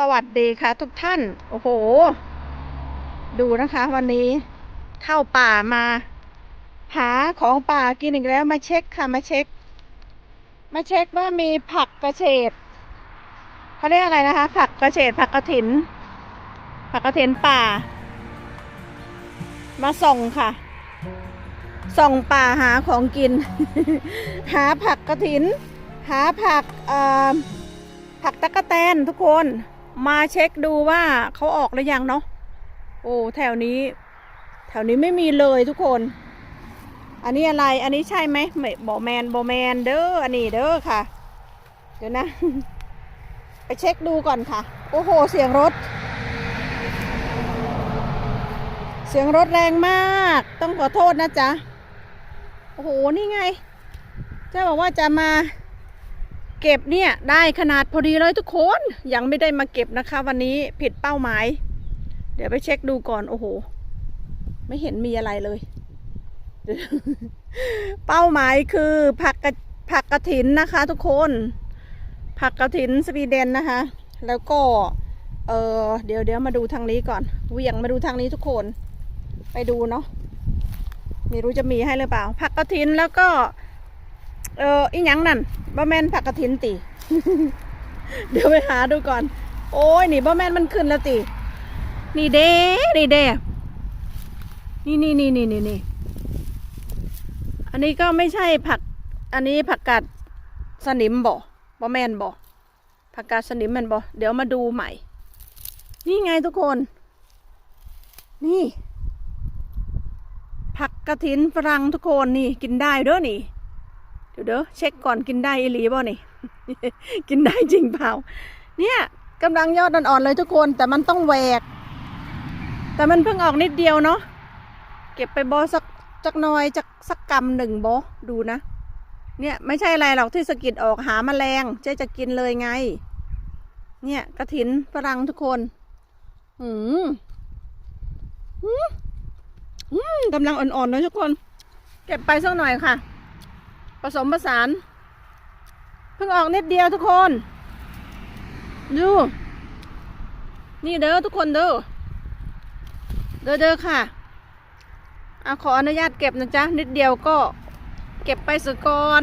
สวัสดีค่ะทุกท่าน โอ้โห ดูนะคะ วันนี้เข้าป่ามา หาของป่ากินอีกแล้วมาเช็คค่ะมาเช็ค มาเช็คว่ามีผักกระเฉดเขาเรียกอะไรนะคะ ผักกระเฉดผักกระถิน ผักกระถินป่า มาส่งค่ะ ส่งป่าหาของกิน หาผักกระถิน หาผักเอ่อผักตะกะแตนทุกคน มาเช็คดูว่าเขาออกหรือยังเนาะโอ้แถวนี้ แถวนี้ไม่มีเลยทุกคน อันนี้อะไรอันนี้ใช่ไหมไม่บอแมนบอแมนเด้ออันนี้เด้อค่ะ เดี๋ยวนะ ไปเช็คดูก่อนค่ะ โอ้โห เสียงรถ เสียงรถแรงมาก ต้องขอโทษนะจ๊ะโอ้โห นี่ไงเจ้าบอกว่าจะมา เก็บเนี่ยได้ขนาดพอดีเลยทุกคนยังไม่ได้มาเก็บนะคะ วันนี้ผิดเป้าหมาย เดี๋ยวไปเช็คดูก่อนโอ้โห ไม่เห็นมีอะไรเลย เป้าหมายคือผักกระผักกระถินนะคะ ทุกคน ผักกระถินสวีเดนนะคะ แล้วก็เออเดี๋ยวเดี๋ยวมาดูทางนี้ก่อนเวียงมาดูทางนี้ทุกคน ไปดูเนาะไม่รู้จะมีให้หรือเปล่า ผักกระถินแล้วก็ เอออีหยังนั่นบะแมนผักกระถินติเดี๋ยวไปหาดูก่อน โอ้ยนี่บะแมนมันขึ้นแล้วตินี่เด้นี่เด้นี่นี่นี่นี่นี่นี่อันนี้ก็ไม่ใช่ผัก อันนี้ผักกาดสนิมบ่บะแมนบ่ผักกาดสนิมแมันบ่เดี๋ยวมาดูใหม่ นี่ไงทุกคน นี่ ผักกระถินฝรั่งทุกคนนี่กินได้เด้อนี่ เดี๋ยวเด้อเช็คก่อนกินได้อีหลีบ่นี่ กินได้จริงเปล่า เนี่ยกำลังยอดอ่อนๆเลยทุกคนแต่มันต้องแหวก แต่มันเพิ่งออกนิดเดียวเนาะเก็บไปบอสักจักน่อยจักสักกำหนึ่งบอดูนะ เนี่ยไม่ใช่อะไรหรอกที่สกิดออกหาแมลงเจ๊จะกินเลยไง เนี่ยกระถินฝรั่งทุกคนอืมอืมอืมกำลังอ่อนๆเลยทุกคน เก็บไปสักหน่อยค่ะ สมผสานเพิ่งออกนิดเดียวทุกคน ดู นี่เด้อทุกคนเด้อเด้อเด้อค่ะอะขออนุญาตเก็บนะจ๊ะ นิดเดียวก็เก็บไปสกก่อน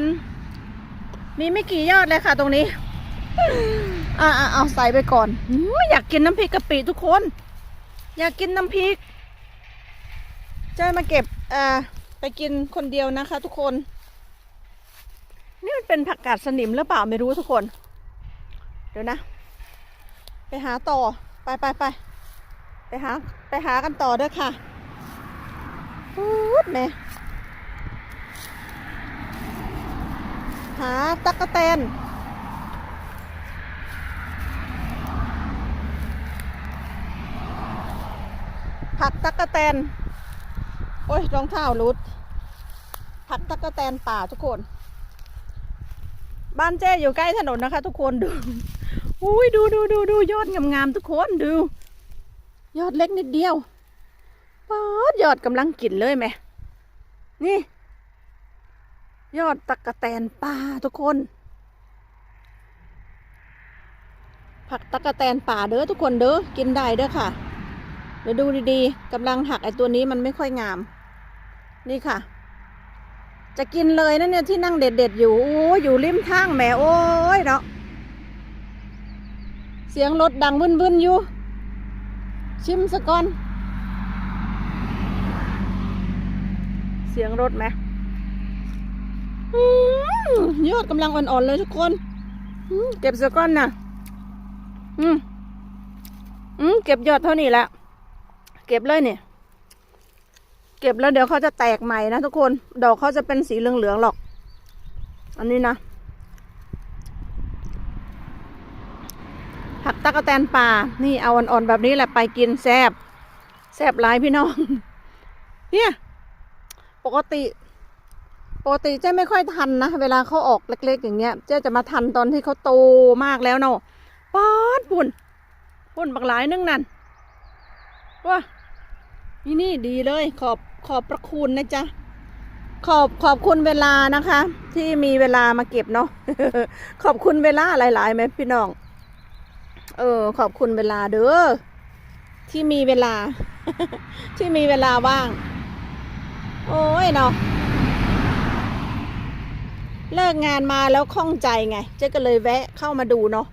มีไม่กี่ยอดเลยค่ะตรงนี้อ่าเอาใส่ไปก่อนอื้ออยากกินน้ำพริกกะปิทุกคน อยากกินน้ำพริกจะมาเก็บอ่าไปกินคนเดียวนะคะทุกคน นี่มันเป็นผักกาดสนิมหรือเปล่าไม่รู้ทุกคน เดี๋ยวนะ ไปหาต่อไปไปไปไปหาไปหากันต่อเด้อค่ะพูดแม่หาตักกะแตนผักตักกะแตน โอ้ยรองเท้ารุดผักตักกะแตนป่าทุกคน บ้านเจ้อยู่ใกล้ถนนนะคะ ทุกคนดูอุ้ยดูดูดูดูยอดงามๆทุกคนดู ยอดเล็กนิดเดียวป๊อดยอดกำลังกินเลยไหมนี่ ยอดตะกะแตนป่าทุกคน ผักตะกะแตนป่าเด้อทุกคนเด้อกินได้เด้อค่ะเดี๋ยวดูดีๆกำลังหักไอตัวนี้มันไม่ค่อยงาม นี่ค่ะ จะกินเลยนะเนี่ยที่นั่งเด็ดๆอยู่โอ้อยู่ริมทางแหมโอ้ยเนาะเสียงรถดังบึ้นๆอยู่ ชิมสะก่อน เสียงรถไหมยอดกำลังอ่อนๆเลยทุกคนเก็บสะก้อนนะอืมอืมเก็บยอดเท่านี้แหละเก็บเลยเนี่ย เก็บแล้วเดี๋ยวเขาจะแตกใหม่นะทุกคน ดอกเขาจะเป็นสีเหลืองๆหรอก อันนี้นะผักตะกะแตนป่า นี่เอาอ่อนๆแบบนี้แหละไปกินแซบแซบหลายพี่น้อง เนี่ย ปกติ ปกติเจ๊ไม่ค่อยทันนะ เวลาเขาออกเล็ก ๆ อย่างเงี้ย เจ๊จะมาทันตอนที่เขาโตมากแล้วเนาะป๊อดปุ่นปุ่นบักหลายนึงนั่นว้านี่นี่ดีเลยขอบ ขอบพระคุณนะจ๊ะ ขอบขอบคุณเวลานะคะ ที่มีเวลามาเก็บเนาะขอบคุณเวลาหลายๆไหมพี่น้อง เออ ขอบคุณเวลาเด้อที่มีเวลา ที่มีเวลาว่าง โอ้ยเนาะเลิกงานมาแล้วข้องใจไง เจ๊ก็เลยแวะเข้ามาดูเนาะ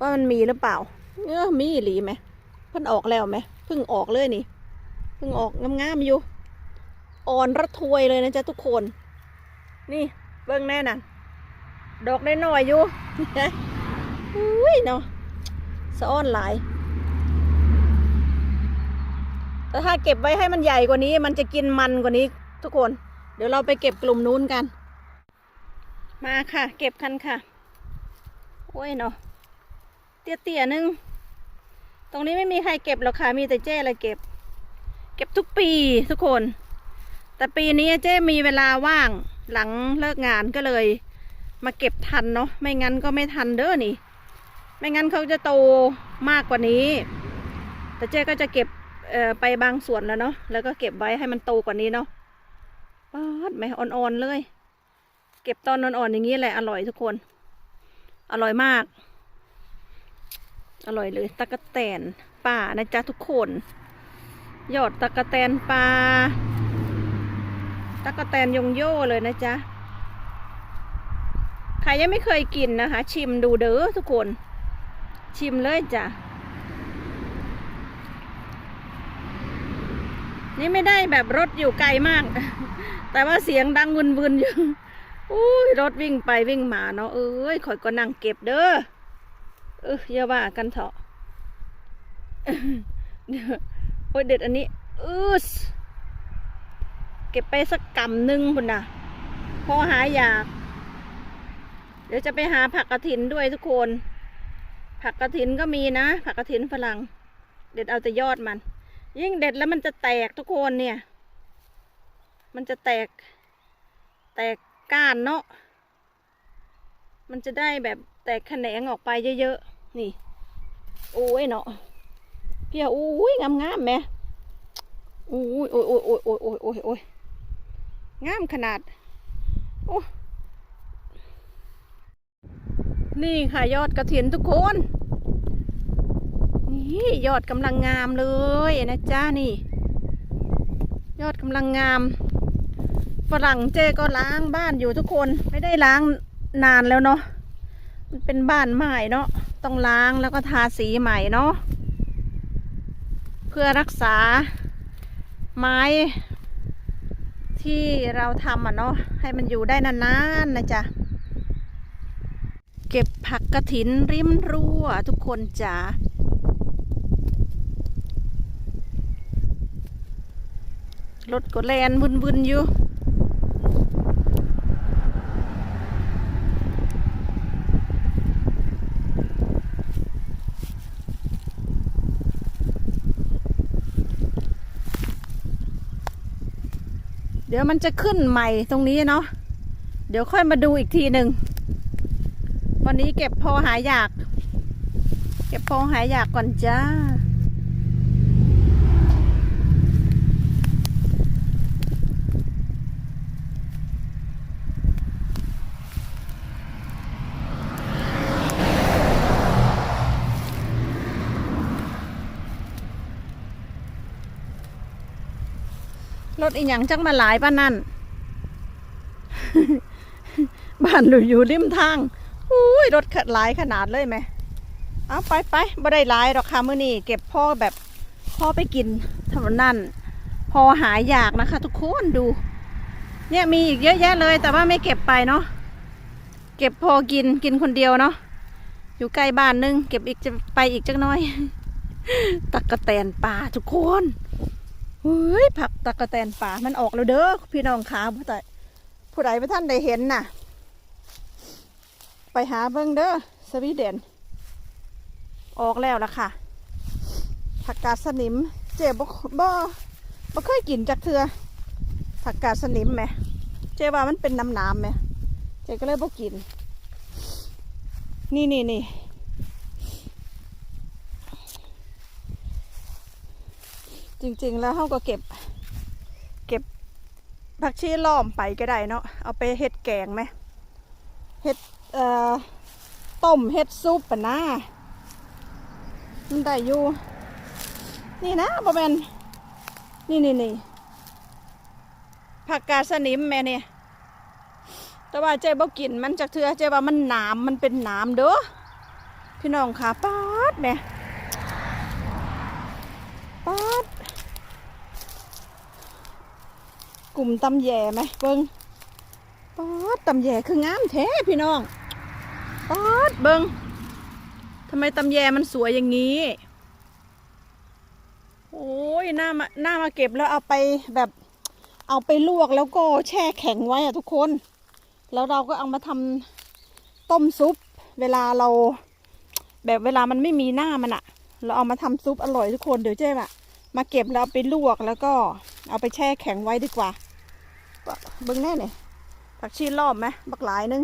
ว่ามันมีหรือเปล่าเออมีอีหลีไหมเพิ่นออกแล้วไหมเพิ่งออกเลยนี่เพิ่งออกงามๆอยู่ อ่อนระทวยเลยนะจ๊ะทุกคน นี่เบิ่งแน่น่ะ ดอกได้หน่อยอยู่อุ้ยเนาะสะอ้อนหลายแต่ถ้าเก็บไว้ให้มันใหญ่กว่านี้ มันจะกินมันกว่านี้ ทุกคน เดี๋ยวเราไปเก็บกลุ่มนู้นกัน มาค่ะ เก็บกันค่ะ โอ้ยเนาะเตี้ยๆนึง ตรงนี้ไม่มีใครเก็บหรอกค่ะ มีแต่เจ้อะไรเก็บ เก็บทุกปีทุกคน แต่ปีนี้เจ้มีเวลาว่างหลังเลิกงานก็เลย มาเก็บทันเนาะไม่งั้นก็ไม่ทันเด้อนี่ ไม่งั้นเขาจะโตมากกว่านี้ แต่เจ๊ก็จะเก็บไปบางส่วนแล้วเนาะแล้วก็เก็บไว้ให้มันโตกว่านี้เนาะป๊าดไหมอ่อนๆเลย เก็บตอนอ่อนๆอย่างนี้แหละอร่อยทุกคน อร่อยมาก อร่อยเลยตะกะแตนป่านะจ๊ะทุกคน ยอดตะกะแตนปลา ตะกะแตนยงโย่เลยนะจ๊ะ ใครยังไม่เคยกินนะคะ ชิมดูเด้อทุกคน ชิมเลยจ้ะ นี่ไม่ได้แบบรถอยู่ไกลมาก แต่ว่าเสียงดังวืนๆอยู่อุ้ยรถวิ่งไปวิ่งมาเนาะเอ้ยข่อยก็นั่งเก็บเด้อเอออย่าว่ากันเถอะเดี๋ยวโอ้ยเด็ดอันนี้อืสเก็บไปสักกรำหนึ่งพุ่นนะพอหายอยาก เดี๋ยวจะไปหาผักกระถินด้วยทุกคน ผักกระถินก็มีนะ ผักกระถินฝรั่ง เด็ดเอาแต่ยอดมัน ยิ่งเด็ดแล้วมันจะแตกทุกคนเนี่ย มันจะแตก แตกก้านเนาะ มันจะได้แบบแตกแขนงออกไปเยอะๆ นี่ โอ้ยเนาะเพี่ยโอ้ยงามๆไหมโอ้ยโอ้ยโอ้ยโอ้ยโอ้ยโอ้ย งามขนาด โอ้นี่ค่ะยอดกระถินทุกคน นี่ยอดกำลังงามเลยนะจ้านี่ ยอดกำลังงาม ฝรั่งเจก็ล้างบ้านอยู่ทุกคนไม่ได้ล้างนานแล้วเนาะมันเป็นบ้านใหม่เนาะต้องล้างแล้วก็ทาสีใหม่เนาะเพื่อรักษาไม้ ที่เราทำอะเนาะให้มันอยู่ได้นานๆนะจ๊ะ เก็บผักกระถินริมรั้วทุกคนจ๋ารถก็แลนวุ่นๆอยู่ ดี๋ยวมันจะขึ้นใหม่ตรงนี้เนาะเดี๋ยวค่อยมาดูอีกทีหนึ่งวันนี้เก็บพอหายอยาก เก็บพอหายอยากก่อนจ้า ถอีหยังจักมาหลายป้านั่นบ้านอยู่อยู่ริมทางอุ้ยรถขหลายขนาดเลยไหมเอาไปไปบ่ได้หลายหรอกค่ะมื้อนี้เก็บพ่อแบบพ่อไปกินเท่านั้น พอหายอยากนะคะ ทุกคนดู เนี่ยมีอีกเยอะแยะเลย แต่ว่าไม่เก็บไปเนาะเก็บพอกินกินคนเดียวเนาะอยู่ใกล้บ้านนึง เก็บอีกจะไปอีกจักน้อย ตักกะแตนป่าทุกคน ฮ้ยผักตักะแตนป่ามันออกแล้วเด้อพี่น้องขาผู้ใดผู้ใดพระท่านได้เห็นน่ะ ไปหาเบิ่งเด้อสวีเดน ออกแล้วล่ะค่ะ ผักกาดสนิม เจ๊บ่บ่บ่เคยกินจากเทือผักกาดสนิมไหมเจ๊ว่ามันเป็นน้ำน้ำไหมเจ๊ก็เลยบ่กิน นี่นี่นี่ จริงๆแล้วเขาก็เก็บ เก็บผักชีล้อมไปก็ได้เนาะเอาไปเฮ็ดแกงไหมเฮ็ดเอ่อต้มเฮ็ดซุปปะนะมันได้อยู่ นี่นะประมาณนี่นี่นี่ผักกาดสนิมแม่เนี่ยแต่ว่าเจ๊บ่กินมันจากเถื่อเจ๊ว่ามันหนามมันเป็นหนามเด้อพี่น้องค่ะป๊าดแม่ปาด กลุ่มตำแย่ไหมเบิ้งป๊าดตำแย่คืองามแท้พี่น้องป๊าดเบิ้งทำไมตำแย่มันสวยอย่างนี้ โอ้ยหน้ามาหน้ามาเก็บแล้วเอาไปแบบ เอาไปลวกแล้วก็แช่แข็งไว้อะทุกคน แล้วเราก็เอามาทำต้มซุป เวลาเรา แบบเวลามันไม่มีหน้ามันอะเราเอามาทำซุปอร่อยทุกคนเดี๋ยวเจ๊อะมาเก็บแล้วเอาไปลวกแล้วก็เอาไปแช่แข็งไว้ดีกว่า เบิ้งแน่เนี่ยผักชีรอบไหมบักหลายนึง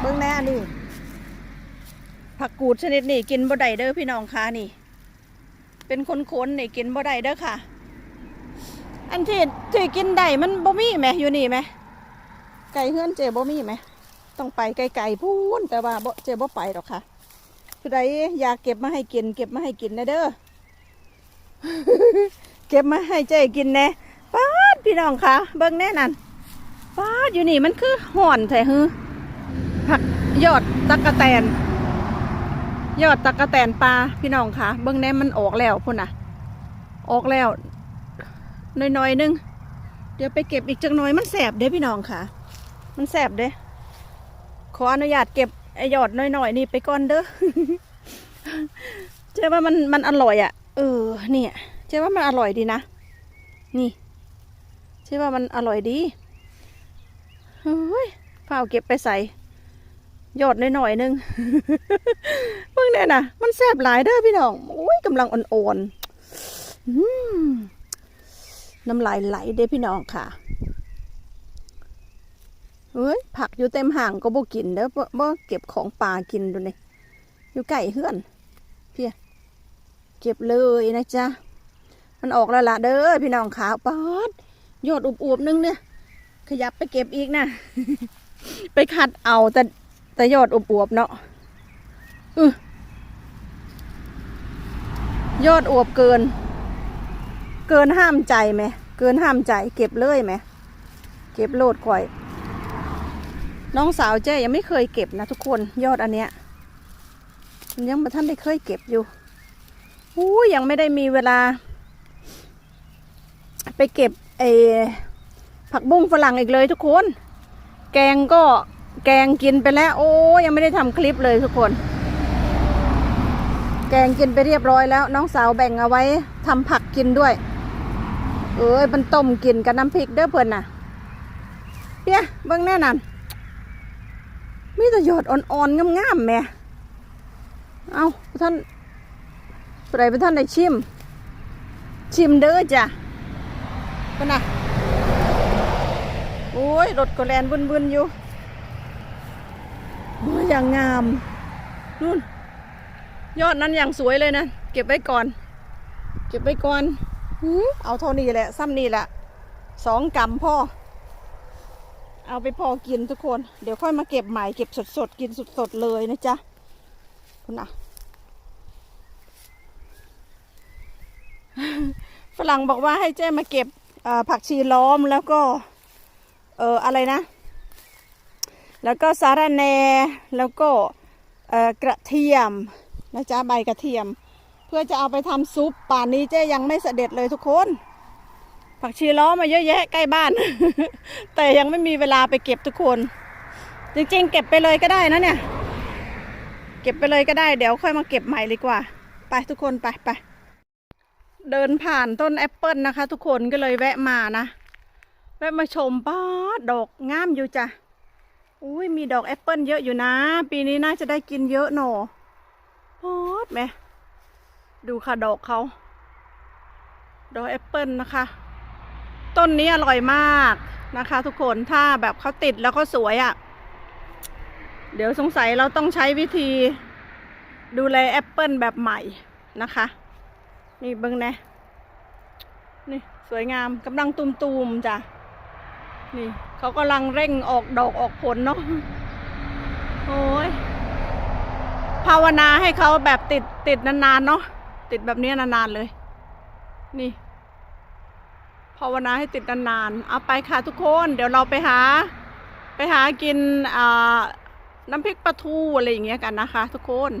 เบิ้งแน่นี่ผักกูดชนิดนี้กินบ่ได้เด้อพี่น้องค่ะนี่ เป็นคนๆนนี่กินบ่ได้เด้อค่ะ อันที่ที่กินได้มันบ่มีไหมอยู่นี่ไหมไก่เฮือนเจบ่มีไหมต้องไปไกลๆพูนแต่ว่าเจบ่ไปหรอกค่ะผู้ใดอยากเก็บมาให้กิน เก็บมาให้กินนะเด้อ เก็บมาให้เจกินแน่ป้าดพี่น้องคะเบิ่งแน่นั่นป้าดอยู่นี่มันคือห่อนแท้ฮือผักยอดตะกะแตน ยอดตะกะแตนปลาพี่น้องคะเบื้องแน่มันออกแล้วพุ่นน่ะ ออกแล้วน้อยๆนึงเดี๋ยวไปเก็บอีกจังน้อยมันแสบเด้พี่น้องค่ะ มันแสบเด้ ขออนุญาตเก็บไอยอดน้อยๆนี่ไปก่อนเด้อเจ๊ว่ามันมันอร่อยอะ เออ เนี่ยเจ๊ว่ามันอร่อยดีนะ นี่เจ๊ว่ามันอร่อยดีเฮ้ยเฝ้าเก็บไปใส่ยอดน้อยๆนึงเพิ่งเนี่ยนะมันแซ่บหลายเด้อพี่น้องโอ้ยกำลังอ่อนๆน้ำลายไหลเด้อพี่น้องค่ะเฮ้ยผักอยู่เต็มห่างก็บ่กินเด้อบ่บ่เก็บของป่ากินดูนี่อยู่ใกล้เฮือน เก็บเลยนะจ๊ะ มันออกแล้วล่ะเด้อพี่น้องขาวป๊อดยอดอุบๆนึงเนี่ย ขยับไปเก็บอีกนะ ไปคัดเอาแต่แต่ยอดอวบๆเนาะอยอดอวบเกิน เกินห้ามใจไหม เกินห้ามใจ เก็บเลยไหม เก็บโลดก่อย น้องสาวเจ้ยังไม่เคยเก็บนะทุกคนยอดอันเนี้ยมันยังมาท่านได้เคยเก็บอยู่ อู้ยังไม่ได้มีเวลา ไปเก็บไอผักบุ้งฝรั่งอีกเลยทุกคน แกงก็แกงกินไปแล้ว โอ้ยังไม่ได้ทำคลิปเลยทุกคน แกงกินไปเรียบร้อยแล้ว น้องสาวแบ่งเอาไว้ทำผักกินด้วย เอ้ยมันต้มกินกับน้ำพริกเด้อเพื่อนน่ะเปี้ยเบิ้งแน่นันมีแต่หยอดอ่อนๆงามๆแม่ เอาท่าน ผู้ใดเป็นท่านได้ชิม ชิมเด้อจ้ะเพื่อนะโอ้ยรถก็แลนวุ่นๆอยู่โอ้ยอย่างงามนู่นยอดนั้นอย่างสวยเลยนะ เก็บไว้ก่อน เก็บไว้ก่อนอเอาเท่านี้แหละซ้ำนี่แหละสองกำพ่อ เอาไปพอกินทุกคน เดี๋ยวค่อยมาเก็บใหม่เก็บสดๆ กินสดๆ เลยนะจ๊ะคุณอะ ฝรั่งบอกว่าให้เจ้มาเก็บผักชีล้อมแล้วก็เอออะไรนะ แล้วก็สาระแหน่แล้วก็กระเทียมนะจ๊ะใบกระเทียม เพื่อจะเอาไปทำซุปป่านนี้เจ๊ยังไม่เสด็จเลยทุกคน ผักชีล้อมาเยอะแยะใกล้บ้าน แต่ยังไม่มีเวลาไปเก็บทุกคน จริงๆ เก็บไปเลยก็ได้นะเนี่ย เก็บไปเลยก็ได้เดี๋ยวค่อยมาเก็บใหม่ดีกว่า ไปทุกคนไปไป เดินผ่านต้นแอปเปิลนะคะ ทุกคนก็เลยแวะมานะแวะมาชมป้าดดอกงามอยู่จ้ะอุ้ยมีดอกแอปเปิลเยอะอยู่นะ ปีนี้น่าจะได้กินเยอะหนอพอดไหมดูค่ะดอกเขาดอกแอปเปิลนะคะ ต้นนี้อร่อยมากนะคะ ทุกคนถ้าแบบเขาติดแล้วก็สวยอะ่ะ เดี๋ยวสงสัยเราต้องใช้วิธีดูแลแอปเปิลแบบใหม่นะคะ นี่เบิ้งนะนี่สวยงามกำลังตุมๆจ้ะนี่เขากำลังเร่งออกดอกออกผลเนาะโอ้ยภาวนาให้เขาแบบติดติดนานๆเนาะติดแบบนี้นานๆเลย นี่ภาวนาให้ติดนานๆเอาไปค่ะทุกคน เดี๋ยวเราไปหา ไปหากินน้ำพริกปลาทูอะไรอย่างเงี้ยกันนะคะ ทุกคน